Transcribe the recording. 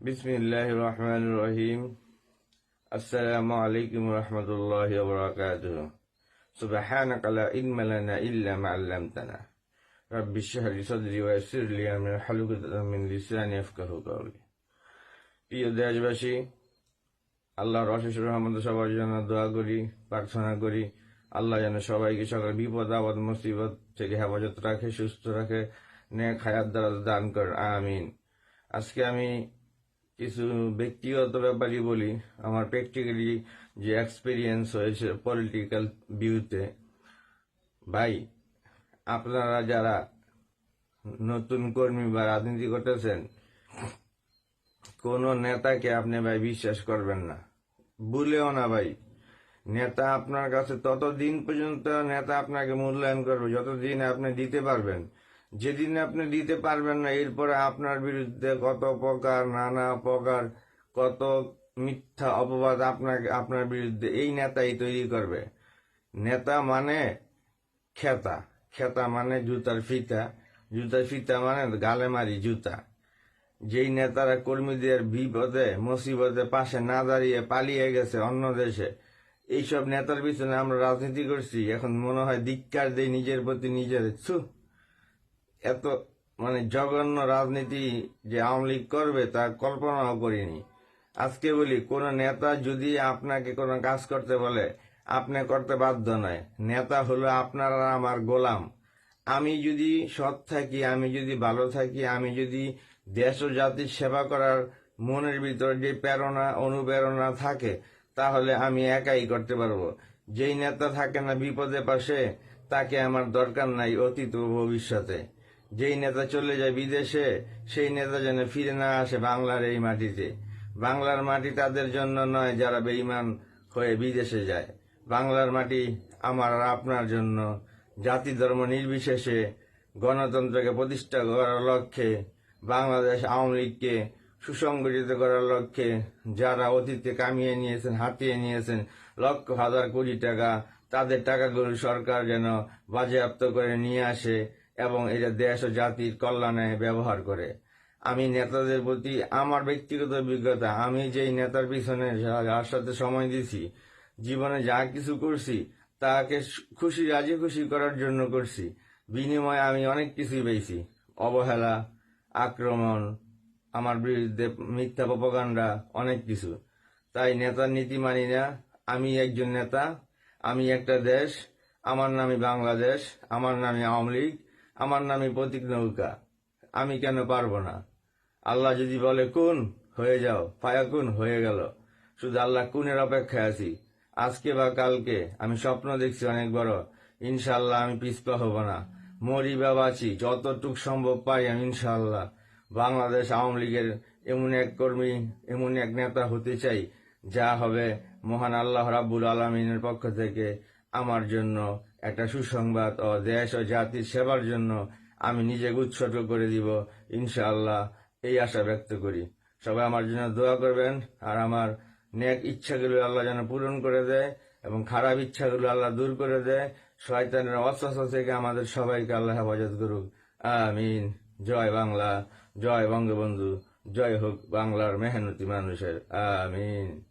বিসমিল্লাহ রহমান রহিম আসসালামু আলাইকুম রহমতুল্লাহ বরকাতুহ سبحانك لا علم لنا إلا ما علمتنا رب اشرح لي صدري ويسر لي أمري واحلل عقدة من লিসানি يفقهوا قولي প্রিয় দেশবাসী আল্লাহর অশেষ রহমত সবার জন্য দোয়া করি প্রার্থনা করি আল্লাহ যেন সবাইকে সকল বিপদ আপদ মুসিবত থেকে হেফাজত রাখে সুস্থ রাখে নেক হায়াত দ্বারা দান কর আমিন আজকে আমি কিছু ব্যক্তিগত ব্যাপারই বলি, আমার প্র্যাকটিক্যালি যে এক্সপিরিয়েন্স হয়েছে পলিটিক্যাল ভিউতে ভাই, আপনারা যারা নতুন কর্মী বা রাজনীতি করতেছেন, কোন নেতাকে আপনি ভাই বিশ্বাস করবেন না। ভুলেও না ভাই। নেতা আপনার কাছে ততদিন পর্যন্ত, নেতা আপনাকে মূল্যায়ন করবে, যতদিন আপনি দিতে পারবেন। যেদিন আপনি দিতে পারবেন না, এরপরে আপনার বিরুদ্ধে কত প্রকার, নানা প্রকার, কত মিথ্যা অপবাদ আপনাকে, আপনার বিরুদ্ধে এই নেতাই তৈরি করবে। নেতা মানে খেতা। খেতা মানে জুতার ফিতা। জুতার ফিতা মানে গালে মারি জুতা। যেই নেতারা কর্মীদের বিপদে, মুসিবতে পাশে না দাঁড়িয়ে পালিয়ে গেছে অন্য দেশে, এইসব নেতার পিছনে আমরা রাজনীতি করছি। এখন মনে হয় ধিক্কার দেই নিজের প্রতি নিজের। ছু! এত মানে জঘন্য রাজনীতি যে আওয়ামী লীগ করবে তা কল্পনাও করিনি। আজকে বলি, কোন নেতা যদি আপনাকে কোনো কাজ করতে বলে, আপনি করতে বাধ্য নয়। নেতা হলো আপনার আমার গোলাম। আমি যদি সৎ থাকি, আমি যদি ভালো থাকি, আমি যদি দেশ ও জাতির সেবা করার মনের ভিতর যে প্রেরণা, অনুপ্রেরণা থাকে, তাহলে আমি একাই করতে পারব। যেই নেতা থাকে না বিপদে পাশে, তাকে আমার দরকার নাই অতীত ও ভবিষ্যতে। যেই নেতা চলে যায় বিদেশে, সেই নেতা যেন ফিরে না আসে বাংলার এই মাটিতে। বাংলার মাটি তাদের জন্য নয়, যারা বেইমান হয়ে বিদেশে যায়। বাংলার মাটি আমার আর আপনার জন্য। জাতি ধর্ম নির্বিশেষে গণতন্ত্রকে প্রতিষ্ঠা করার লক্ষ্যে বাংলাদেশ আওয়ামী লীগকে সুসংগঠিত করার লক্ষ্যে যারা অতীতে কামিয়ে নিয়েছেন, হাতিয়ে নিয়েছেন, লক্ষ হাজার কোটি টাকা, তাদের টাকাগুলো সরকার যেন বাজেয়াপ্ত করে নিয়ে আসে। এবং এটা দেশ ও জাতির কল্যাণে ব্যবহার করে। আমি নেতাদের প্রতি আমার ব্যক্তিগত অভিজ্ঞতা, আমি যেই নেতার পিছনে যার সাথে সময় দিছি, জীবনে যা কিছু করছি, তাকে খুশি, রাজি খুশি করার জন্য করছি। বিনিময়ে আমি অনেক কিছুই পেয়েছি। অবহেলা, আক্রমণ, আমার বিরুদ্ধে মিথ্যা প্রপাগান্ডা, অনেক কিছু। তাই নেতার নীতি মানি না। আমি একজন নেতা, আমি একটা দেশ, আমার নামই বাংলাদেশ, আমার নামই আওয়ামী লীগ আমার নামে প্রতীক নৌকা, আমি কেন পারব না? আল্লাহ যদি বলে, কোন? হয়ে যাও। পায়া কোন? হয়ে গেল। শুধু আল্লাহ কোনের অপেক্ষায় আছি? আজকে বা কালকে? আমি স্বপ্ন দেখছি অনেক বড়। ইনশাল্লাহ আমি পিছপা হব না। মরি বা বাঁচি, যতটুক সম্ভব পাই আমি ইনশাল্লাহ বাংলাদেশ আওয়ামী লীগের এমন এক কর্মী, এমন এক নেতা হতে চাই, যা হবে মহান আল্লাহ রাব্বুল আলমিনের পক্ষ থেকে আমার জন্য একটা সুসংবাদ ও দেশ ও জাতির সেবার জন্য আমি নিজেকে উৎসর্গ করে দিব, ইনশাআল্লাহ। এই আশা ব্যক্ত করি। সবাই আমার জন্য দোয়া করবেন, আর আমার নেক ইচ্ছাগুলো আল্লাহ যেন পূরণ করে দেয় এবং খারাপ ইচ্ছাগুলো আল্লাহ দূর করে দেয়। শয়তানের অস্ত্র থেকে আমাদের সবাইকে আল্লাহ হেফাজত করুক। আমিন। জয় বাংলা, জয় বঙ্গবন্ধু, জয় হোক বাংলার মেহনতি মানুষের। আমিন।